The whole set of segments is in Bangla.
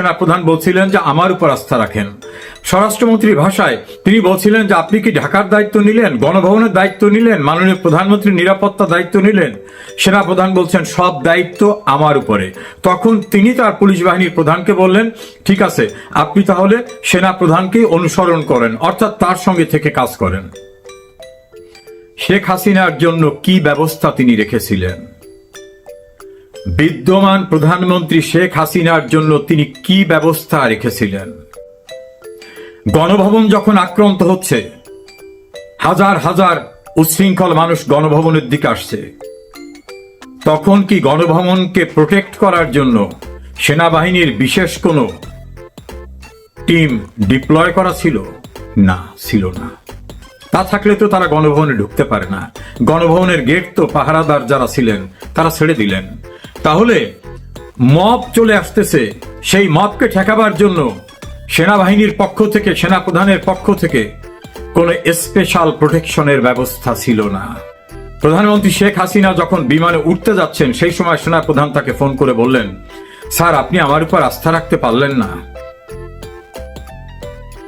সেনাপ্রধান বলছিলেন যে আমার উপর আস্থা রাখেন। স্বরাষ্ট্রমন্ত্রীর ভাষায় তিনি বলছিলেন যে আপনি কি ঢাকার দায়িত্ব নিলেন, গণভবনের দায়িত্ব নিলেন, মাননীয় প্রধানমন্ত্রীর নিরাপত্তা দায়িত্ব নিলেন? সেনাপ্রধান বলছেন, সব দায়িত্ব আমার উপরে। তখন তিনি তার পুলিশ বাহিনীর প্রধানকে বললেন, ঠিক আছে, আপনি তাহলে সেনা প্রধানকে অনুসরণ করেন, অর্থাৎ তার সঙ্গে থেকে কাজ করেন। শেখ হাসিনার জন্য কি ব্যবস্থা তিনি রেখেছিলেন? বিদ্যমান প্রধানমন্ত্রী শেখ হাসিনার জন্য তিনি কি ব্যবস্থা রেখেছিলেন? গণভবন যখন আক্রান্ত হচ্ছে, হাজার হাজার উচ্ছৃঙ্খল মানুষ গণভবনের দিকে আসছে। তখন কি গণভবনকে প্রোটেক্ট করার জন্য সেনাবাহিনীর বিশেষ কোনো টিম ডিপ্লয় করা ছিল? না ছিল না। তা থাকলে তো তারা গণভবনে ঢুকতে পারে না। গণভবনের গেট তো পাহারাদার যারা ছিলেন, তারা ছেড়ে দিলেন। তাহলে মব চলে আসতেছে। সেই মবকে ঠেকাবার জন্য সেনাবাহিনীর পক্ষ থেকে, সেনাপ্রধানের পক্ষ থেকে কোনো স্পেশাল প্রোটেকশনের ব্যবস্থা ছিল না। প্রধানমন্ত্রী শেখ হাসিনা যখন বিমানে উঠতে যাচ্ছেন, সেই সময় সেনাপ্রধান তাকে ফোন করে বললেন, স্যার, আপনি আমার উপর আস্থা রাখতে পারলেন না।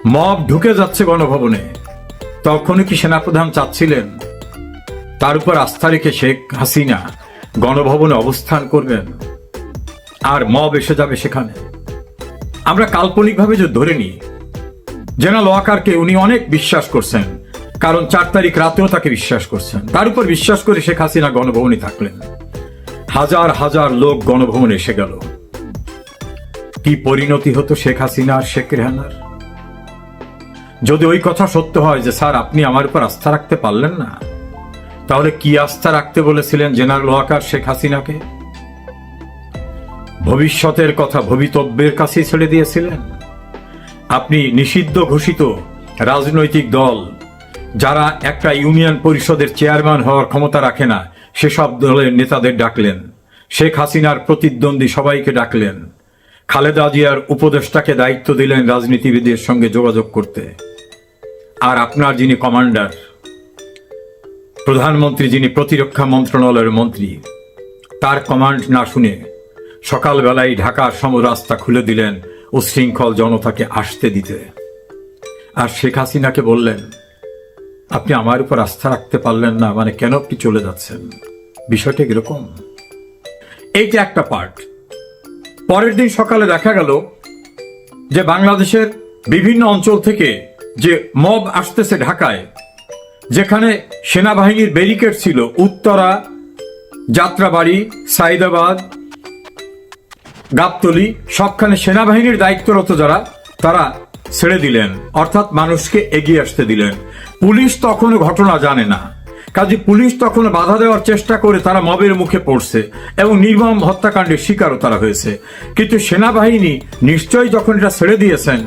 মব ঢুকে যাচ্ছে গণভবনে। তখনই কি সেনাপ্রধান চাচ্ছিলেন? তার উপর আস্থা রেখে শেখ হাসিনা গণভবনে অবস্থান করবেন। আর মব এসে যাবে সেখানে। আমরা কাল্পনিকভাবে যে ধরে নিই, জেনারেল ওয়াকারকে উনি অনেক বিশ্বাস করছেন, কারণ চার তারিখ রাতেও তাকে বিশ্বাস করছেন। তার উপর বিশ্বাস করে শেখ হাসিনা গণভবনে থাকলেন। হাজার হাজার লোক গণভবনে এসে গেল। কি পরিণতি হতো শেখ হাসিনা আর শেখ রেহানার? যদি ওই কথা সত্য হয় যে, স্যার, আপনি আমার উপর আস্থা রাখতে পারলেন না। তাহলে কি আস্থা রাখতে বলেছিলেন জেনারেল ওয়াকার শেখ হাসিনাকে? ভবিষ্যতের কথা ভবিতব্যের কাছে ছেড়ে দিয়েছিলেন? আপনি নিষিদ্ধ ঘোষিত রাজনৈতিক দল, যারা একটা ইউনিয়ন পরিষদের চেয়ারম্যান হওয়ার ক্ষমতা রাখে না, সেসব দলের নেতাদের ডাকলেন। শেখ হাসিনার প্রতিদ্বন্দ্বী সবাইকে ডাকলেন। খালেদা জিয়ার উপদেষ্টাকে দায়িত্ব দিলেন রাজনীতিবিদের সঙ্গে যোগাযোগ করতে। আর আপনার যিনি কমান্ডার প্রধানমন্ত্রী যিনি প্রতিরক্ষা মন্ত্রণালয়ের মন্ত্রী, তার কমান্ড না শুনে সকালবেলায় ঢাকার সমরাস্তা খুলে দিলেন উশৃঙ্খল জনতাকে আসতে দিতে। আর শেখ হাসিনাকে বললেন, আপনি আমার উপর আস্থা রাখতে পারলেন না মানে কেন আপনি চলে যাচ্ছেন? বিষয়টা এরকম এইটা একটা পার্ট। পরের দিন সকালে দেখা গেল যে বাংলাদেশের বিভিন্ন অঞ্চল থেকে যে মব আসতেছে ঢাকায় যেখানে সেনাবাহিনীর ব্যারিকেড ছিল উত্তরা, যাত্রাবাড়ি, সাইদাবাদ, গাবতলি, সবখানে সেনাবাহিনীর দায়িত্বরত যারা, তারা ছেড়ে দিলেন। অর্থাৎ মানুষকে এগিয়ে আসতে দিলেন। পুলিশ তখনও ঘটনা জানে না। কাজে পুলিশ তখন বাধা দেওয়ার চেষ্টা করে তারা মবের মুখে পড়ছে এবং নির্মম হত্যাকাণ্ডের শিকারও তারা হয়েছে। কিন্তু সেনাবাহিনী নিশ্চয়ই যখন এটা ছেড়ে দিয়েছেন,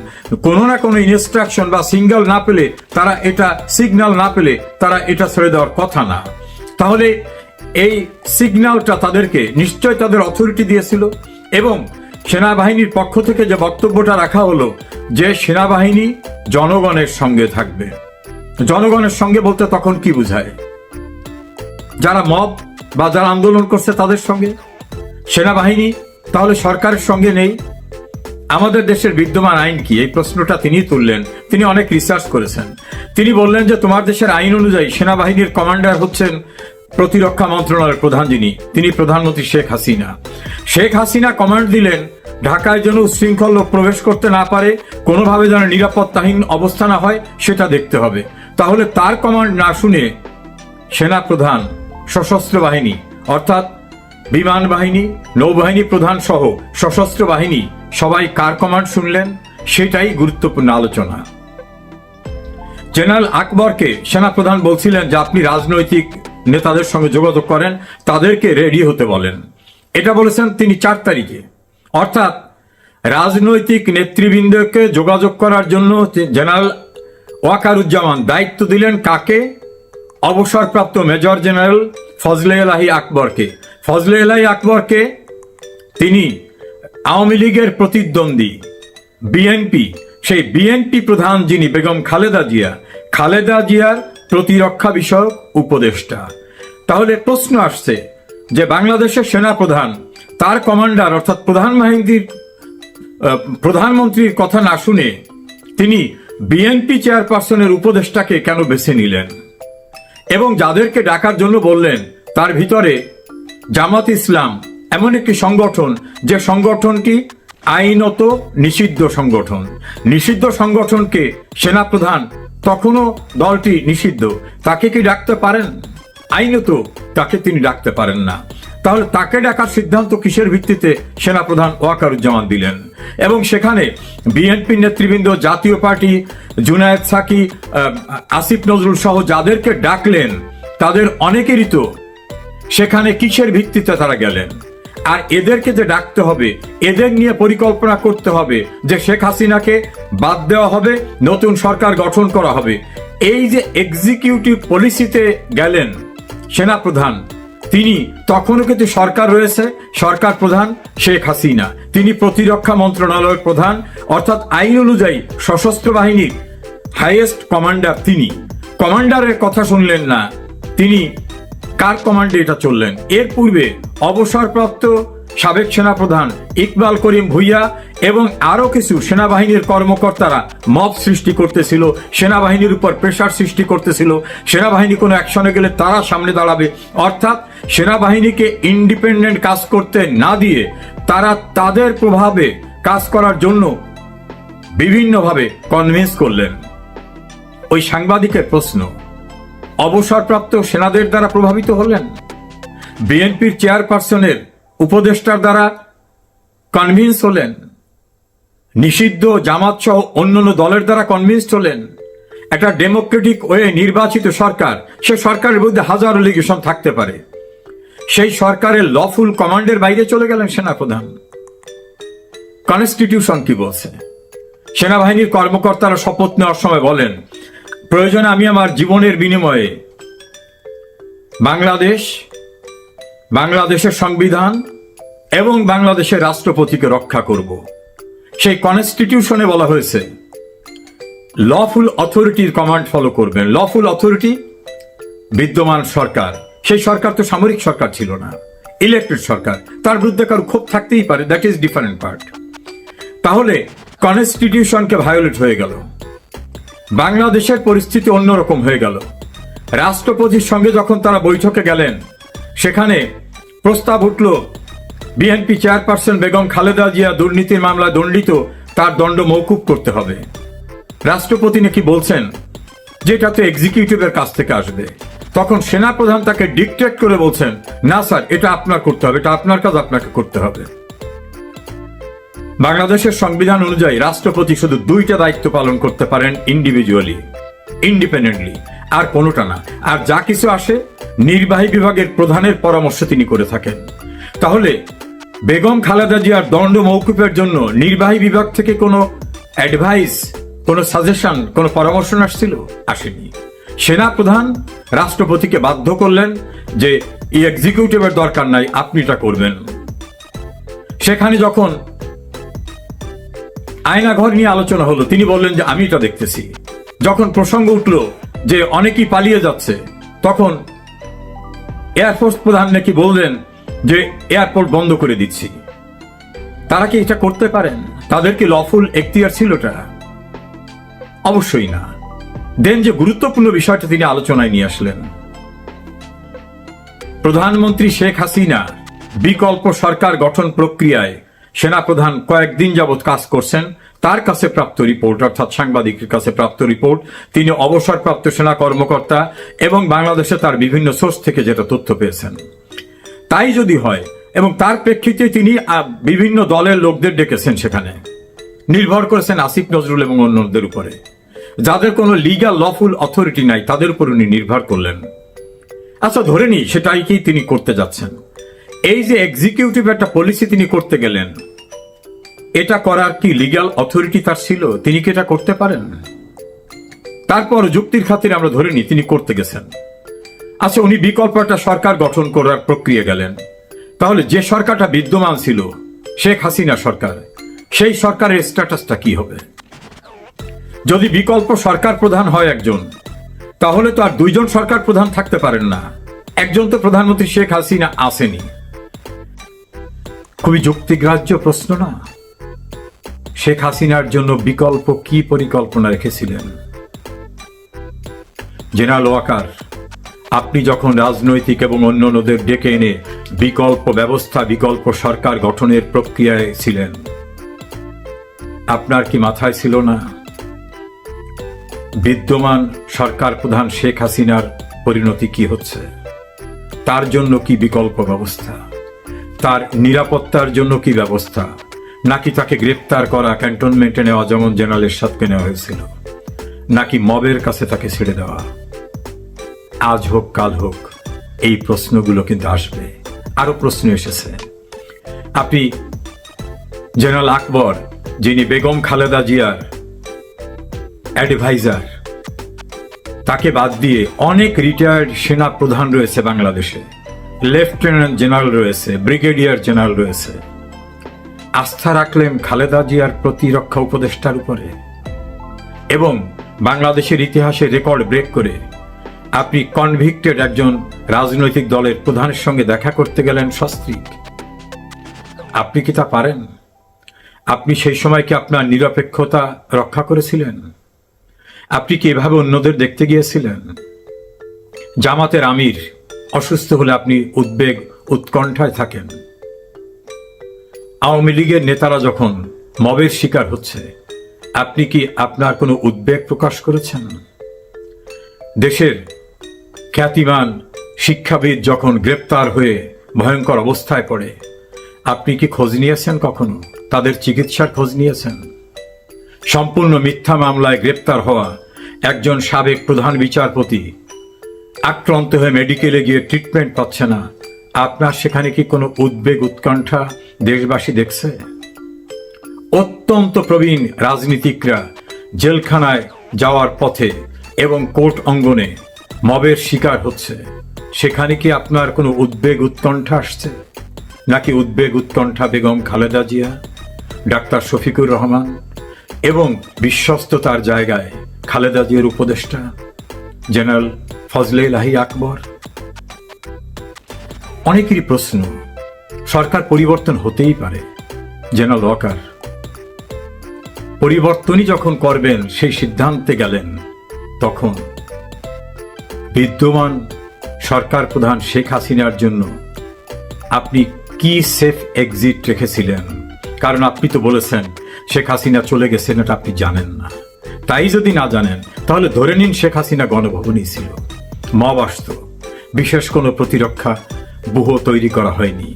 কোনো না কোনো ইনস্ট্রাকশন বা সিঙ্গেল না পেলে তারা এটা সিগন্যাল না পেলে তারা এটা ছেড়ে দেওয়ার কথা না। তাহলে এই সিগন্যালটা তাদেরকে নিশ্চয় তাদের অথরিটি দিয়েছিল এবং সেনাবাহিনীর পক্ষ থেকে যে বক্তব্যটা রাখা হলো যে সেনাবাহিনী জনগণের সঙ্গে থাকবে। জনগণের সঙ্গে বলতে তখন কি বুঝায়? যারা মব বা যারা আন্দোলন করছে তাদের সঙ্গে। সেনাবাহিনী তাহলে সরকারের সঙ্গে নেই। আমাদের দেশের বিদ্যমান আইন কি? এই প্রশ্নটা তিনি তুললেন। তিনি অনেক রিসার্চ করেছেন। তিনি বললেন যে, তোমার দেশের আইন অনুযায়ী সেনাবাহিনীর কমান্ডার হচ্ছেন প্রতিরক্ষা মন্ত্রণালয়ের প্রধান যিনি। তিনি প্রধানমন্ত্রী শেখ হাসিনা। শেখ হাসিনা কমান্ড দিলেন, ঢাকায় যেন উশৃঙ্খল লোক প্রবেশ করতে না পারে, কোনোভাবে যেন নিরাপত্তাহীন অবস্থা না হয়, সেটা দেখতে হবে। তাহলে তার কমান্ড না শুনে সেনা প্রধান সশস্ত্র বাহিনী, অর্থাৎ বিমান বাহিনী, নৌবাহিনী প্রধান সহ সশস্ত্র বাহিনী, সবাই কার কমান্ড শুনলেন? সেটাই গুরুত্বপূর্ণ আলোচনা। জেনারেল আকবরকে সেনাপ্রধান বলছিলেন যে আপনি রাজনৈতিক নেতাদের সঙ্গে যোগাযোগ করেন, তাদেরকে রেডি হতে বলেন। এটা বলেছেন তিনি চার তারিখে। অর্থাৎ রাজনৈতিক নেতৃবৃন্দকে যোগাযোগ করার জন্য জেনারেল ওয়াকারুজ্জামান দায়িত্ব দিলেন কাকে? অবসরপ্রাপ্ত মেজর জেনারেল ফজলে এলাহি আকবরকে। ফজলে এলাহি আকবরকে তিনি আওয়ামী লীগের প্রতিদ্বন্দ্বী, বিএনপি, সেই বিএনপি প্রধান যিনি বেগম খালেদা জিয়া, খালেদা জিয়ার প্রতিরক্ষা বিষয়ক উপদেষ্টা। তাহলে প্রশ্ন আসছে যে বাংলাদেশের সেনা প্রধান তার কমান্ডার অর্থাৎ প্রধান বাহিনীর প্রধানমন্ত্রীর কথা না শুনে তিনি বিএনপি চেয়ারপারসনের উপদেষ্টাকে কেন বেছে নিলেন? এবং যাদেরকে ডাকার জন্য বললেন, তার ভিতরে জামাত ইসলাম এমন একটি সংগঠন, যে সংগঠনটি আইনত নিষিদ্ধ সংগঠন। নিষিদ্ধ সংগঠনকে সেনাপ্রধান তখনও দলটি নিষিদ্ধ। তাকে কি ডাকতে পারেন? আইনত তাকে তিনি ডাকতে পারেন না। তাহলে তাকে ডাকার সিদ্ধান্ত কিসের ভিত্তিতে সেনাপ্রধান ওয়াকারুজ্জামান দিলেন? এবং সেখানে বিএনপি নেতৃবৃন্দ, জাতীয় পার্টি, জুনায়েদ সাকি আসিফ নজরুল সহ যাদেরকে ডাকলেন, তাদের অনেকেরই তো সেখানে কিসের ভিত্তিতে তারা গেলেন? আর এদেরকে যে ডাকতে হবে, এদের নিয়ে পরিকল্পনা করতে হবে যে শেখ হাসিনাকে বাদ দেওয়া হবে, নতুন সরকার গঠন করা হবে। এই যে এক্সিকিউটিভ পলিসিতে গেলেন সেনাপ্রধান তিনি তখনও কিন্তু সরকার রয়েছে, সরকার প্রধান শেখ হাসিনা। তিনি প্রতিরক্ষা মন্ত্রণালয়ের প্রধান, অর্থাৎ আইন অনুযায়ী সশস্ত্র বাহিনীর হাইয়েস্ট কমান্ডার তিনি। কমান্ডারের কথা শুনলেন না, তিনি কার কমান্ডে এটা চললেন? এর পূর্বে অবসরপ্রাপ্ত সাবেক সেনাপ্রধান ইকবাল করিম ভুইয়া এবং আরও কিছু সেনাবাহিনীর কর্মকর্তারা মব সৃষ্টি করতেছিল, সেনাবাহিনীর উপর প্রেশার সৃষ্টি করতেছিল। সেনাবাহিনী কোনো অ্যাকশনে গেলে তারা সামনে দাঁড়াবে। অর্থাৎ সেনাবাহিনীকে ইন্ডিপেন্ডেন্ট কাজ করতে না দিয়ে তারা তাদের প্রভাবে কাজ করার জন্য বিভিন্নভাবে কনভিন্স করলেন। ওই সাংবাদিকের প্রশ্ন, অবসরপ্রাপ্ত সেনাদের দ্বারা প্রভাবিত হলেন? বিএনপির চেয়ারপারসনের উপদেষ্টার দ্বারা কনভিন্স হলেন। নিষিদ্ধ জামাত সহ অন্যান্য দলের দ্বারা কনভিন্স হলেন। একটা ডেমোক্রেটিক ওয়ে নির্বাচিত সরকার, সে সরকারের মধ্যে হাজারো লিগেশন থাকতে পারে। সেই সরকারের লফুল কমান্ডের বাইরে চলে গেলেন সেনাপ্রধান। কনস্টিটিউশন কি বলছে? সেনাবাহিনীর কর্মকর্তারা শপথ নেওয়ার সময় বলেন, প্রয়োজনে আমি আমার জীবনের বিনিময়ে বাংলাদেশ বাংলাদেশের সংবিধান এবং বাংলাদেশের রাষ্ট্রপতিকে রক্ষা করব। সেই কনস্টিটিউশনে বলা হয়েছে লফুল অথরিটির কমান্ড ফলো করবেন। লফুল অথরিটি বিদ্যমান সরকার। সেই সরকার তো সামরিক সরকার ছিল না ইলেকটেড সরকার। তার বিরুদ্ধে কারও ক্ষোভ থাকতেই পারে দ্যাট ইজ ডিফারেন্ট পার্ট তাহলে কনস্টিটিউশনকে ভায়োলেট হয়ে গেল। বাংলাদেশের পরিস্থিতি অন্যরকম হয়ে গেল। রাষ্ট্রপতির সঙ্গে যখন তারা বৈঠকে গেলেন সেখানে প্রস্তাব উঠল, বিএনপি চেয়ারপারসন বেগম খালেদা জিয়া দুর্নীতির মামলা দণ্ডিত, তার দণ্ড মৌকুব করতে হবে। রাষ্ট্রপতি নাকি বলছেন যেটা তো এক্সিকিউটিভের কাছ থেকে আসবে। তখন সেনাপ্রধান তাকে ডিকটেট করে বলছেন, না স্যার, এটা আপনার করতে হবে, এটা আপনার কাজ, আপনাকে করতে হবে। বাংলাদেশের সংবিধান অনুযায়ী রাষ্ট্রপতি শুধু দুইটা দায়িত্ব পালন করতে পারেন ইন্ডিভিজুয়ালি ইন্ডিপেন্ডেন্টলি আর কোনোটা না। আর যা কিছু আসে, নির্বাহী বিভাগের প্রধানের পরামর্শ তিনি করে থাকেন। তাহলে, বেগম খালেদা জিয়ার দণ্ড মৌকুফের জন্য নির্বাহী বিভাগ থেকে কোনো অ্যাডভাইস কোনো সাজেশন কোনো পরামর্শ আসছিল? আসেনি। সেনা প্রধান রাষ্ট্রপতিকে বাধ্য করলেন যে, এই এক্সিকিউটিভের দরকার নাই আপনি এটা করবেন। সেখানে যখন আয়নাঘর নিয়ে আলোচনা হলো, তিনি বললেন যে, আমি এটা দেখতেছি। যখন প্রসঙ্গ উঠল যে অনেকেই পালিয়ে যাচ্ছে, তখন এয়ারফোর্স প্রধান নাকি বললেন যে এয়ারপোর্ট বন্ধ করে দিচ্ছি। তারা কি এটা করতে পারেন? তাদের কি লফুল এখতিয়ার ছিল এটা? অবশ্যই না। দেন যে গুরুত্বপূর্ণ বিষয়টা তিনি আলোচনায় নিয়ে আসলেন। প্রধানমন্ত্রী শেখ হাসিনা বিকল্প সরকার গঠন প্রক্রিয়ায় সেনাপ্রধান কয়েকদিন যাবৎ কাজ করছেন। তার কাছে প্রাপ্ত রিপোর্ট অর্থাৎ সাংবাদিকের কাছে প্রাপ্ত রিপোর্ট তিনি অবসরপ্রাপ্ত সেনা কর্মকর্তা এবং বাংলাদেশে তার বিভিন্ন সোর্স থেকে যেটা তথ্য পেয়েছেন। তাই যদি হয়, এবং তার প্রেক্ষিতে তিনি বিভিন্ন দলের লোকদের ডেকেছেন সেখানে। নির্ভর করেছেন আসিফ নজরুল এবং অন্যদের উপরে। যাদের কোনো লিগাল লফুল অথরিটি নাই, তাদের উপর উনি নির্ভর করলেন। আচ্ছা ধরে নিই সেটাইকেই তিনি করতে যাচ্ছেন? এই যে এক্সিকিউটিভ একটা পলিসি তিনি করতে গেলেন এটা করার কি লিগ্যাল অথরিটি তার ছিল? তিনি কি এটা করতে পারেন? তারপর যুক্তির খাতিরে আমরা ধরে নিই, তিনি করতে গেছেন। আচ্ছা উনি বিকল্প একটা সরকার গঠন করার প্রক্রিয়া গেলেন। তাহলে যে সরকারটা বিদ্যমান ছিল, শেখ হাসিনা সরকার, সেই সরকারের স্ট্যাটাসটা কি হবে? যদি বিকল্প সরকার প্রধান হয় একজন, তাহলে তো আর দুইজন সরকার প্রধান থাকতে পারেন না। একজন তো প্রধানমন্ত্রী শেখ হাসিনা আসেনি। খুবই যুক্তিগ্রাহ্য প্রশ্ন না? শেখ হাসিনার জন্য বিকল্প কি পরিকল্পনা রেখেছিলেন? জেনারেল ওয়াকার, আপনি যখন রাজনৈতিক এবং অন্যান্যদের ডেকে এনে বিকল্প ব্যবস্থা, বিকল্প সরকার গঠনের প্রক্রিয়ায় ছিলেন, আপনার কি মাথায় ছিল না? বিদ্যমান সরকার প্রধান শেখ হাসিনার পরিণতি কি হচ্ছে? তার জন্য কি বিকল্প ব্যবস্থা? তার নিরাপত্তার জন্য কি ব্যবস্থা? নাকি তাকে গ্রেপ্তার করা ক্যান্টনমেন্টে নেওয়া যেমন জেনারেল এরশাদকে নেওয়া হয়েছিল, নাকি মবের কাছে তাকে ছেড়ে দেওয়া? আজ হোক, কাল হোক, এই প্রশ্নগুলো কিন্তু আসবে। আরও প্রশ্ন এসেছে। আপনি জেনারেল আকবর, যিনি বেগম খালেদা জিয়ার অ্যাডভাইজার, তাকে বাদ দিয়ে অনেক রিটায়ার্ড সেনা প্রধান রয়েছে বাংলাদেশে, লেফটেন্যান্ট জেনারেল রয়েছে, ব্রিগেডিয়ার জেনারেল রয়েছে। আস্থা রাখলেন খালেদা জিয়ার প্রতিরক্ষা উপদেষ্টার উপরে। এবং বাংলাদেশের ইতিহাসে রেকর্ড ব্রেক করে আপনি কনভিক্টেড একজন রাজনৈতিক দলের প্রধানের সঙ্গে দেখা করতে গেলেন সস্ত্রীক। আপনি কি তা পারেন? আপনি সেই সময় কি আপনার নিরপেক্ষতা রক্ষা করেছিলেন? আপনি কি এভাবে অন্যদের দেখতে গিয়েছিলেন? জামাতের আমির অসুস্থ হলে আপনি উদ্বেগ, উৎকণ্ঠায় থাকেন। আওয়ামী লীগের নেতারা যখন মবের শিকার হচ্ছে, আপনি কি আপনার কোনো উদ্বেগ প্রকাশ করেছেন? দেশের খ্যাতিমান শিক্ষাবিদ যখন গ্রেপ্তার হয়ে ভয়ঙ্কর অবস্থায় পড়ে, আপনি কি খোঁজ নিয়েছেন কখনো? তাদের চিকিৎসার খোঁজ নিয়েছেন? সম্পূর্ণ মিথ্যা মামলায় গ্রেপ্তার হওয়া একজন সাবেক প্রধান বিচারপতি আক্রান্ত হয়ে মেডিকেলে গিয়ে ট্রিটমেন্ট পাচ্ছে না আপনার সেখানে কি কোনো উদ্বেগ, উৎকণ্ঠা দেশবাসী দেখছে? অত্যন্ত প্রবীণ রাজনীতিকরা জেলখানায় যাওয়ার পথে এবং কোর্ট অঙ্গনে মবের শিকার হচ্ছে। সেখানে কি আপনার কোনো উদ্বেগ, উৎকণ্ঠা আসছে? নাকি উদ্বেগ, উৎকণ্ঠা বেগম খালেদা জিয়া, ডাক্তার শফিকুর রহমান এবং বিশ্বস্ততার জায়গায় খালেদা জিয়ার উপদেষ্টা জেনারেল ফজলে লাহি আকবর? অনেকেরই প্রশ্ন, সরকার পরিবর্তন হতেই পারে জেনারেল ওয়াকার পরিবর্তনই যখন করবেন, সেই সিদ্ধান্তে গেলেন, তখন বিদ্যমান সরকার প্রধান শেখ হাসিনার জন্য আপনি কি সেফ এক্সিট রেখেছিলেন? কারণ আপনি তো বলেছেন, শেখ হাসিনা চলে গেছেন, এটা আপনি জানেন না। তাই যদি না জানেন, তাহলে ধরে নিন শেখ হাসিনা গণভবনই ছিল। মব আসত। বিশেষ কোনো প্রতিরক্ষা বুহ তৈরি করা হয়নি।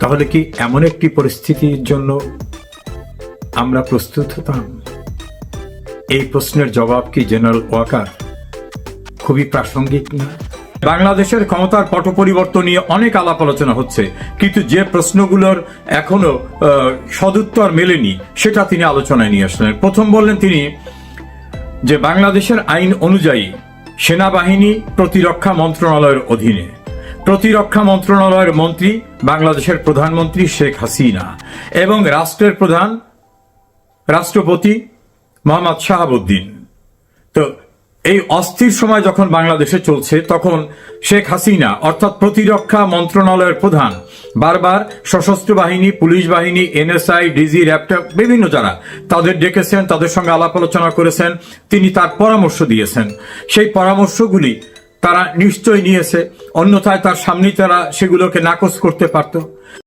তাহলে কি এমন একটি পরিস্থিতির জন্য আমরা প্রস্তুত হতাম? এই প্রশ্নের জবাব কি জেনারেল ওয়াকার? খুবই প্রাসঙ্গিক না? বাংলাদেশের ক্ষমতার পট নিয়ে অনেক আলাপ আলোচনা হচ্ছে, কিন্তু যে প্রশ্নগুলোর এখনও সদুত্তর মেলেনি, সেটা তিনি আলোচনায় নিয়ে আসলেন। প্রথম বললেন তিনি যে বাংলাদেশের আইন অনুযায়ী সেনাবাহিনী প্রতিরক্ষা মন্ত্রণালয়ের অধীনে প্রতিরক্ষা মন্ত্রণালয়ের মন্ত্রী, বাংলাদেশের প্রধানমন্ত্রী শেখ হাসিনা এবং রাষ্ট্রের প্রধান রাষ্ট্রপতি মোহাম্মদ শাহাবুদ্দিন। তো এই অস্থির সময় যখন বাংলাদেশে চলছে, তখন শেখ হাসিনা, অর্থাৎ প্রতিরক্ষা মন্ত্রণালয়ের প্রধান, বারবার সশস্ত্র বাহিনী, পুলিশ বাহিনী, এনএসআই, ডিজি র্যাপটা বিভিন্ন যারা তাদের ডেকেছেন, তাদের সঙ্গে আলাপ আলোচনা করেছেন, তিনি তার পরামর্শ দিয়েছেন। সেই পরামর্শগুলি তারা নিশ্চয় নিয়েছে। অন্যথায় তার সামনেই তারা সেগুলোকে নাকচ করতে পারত।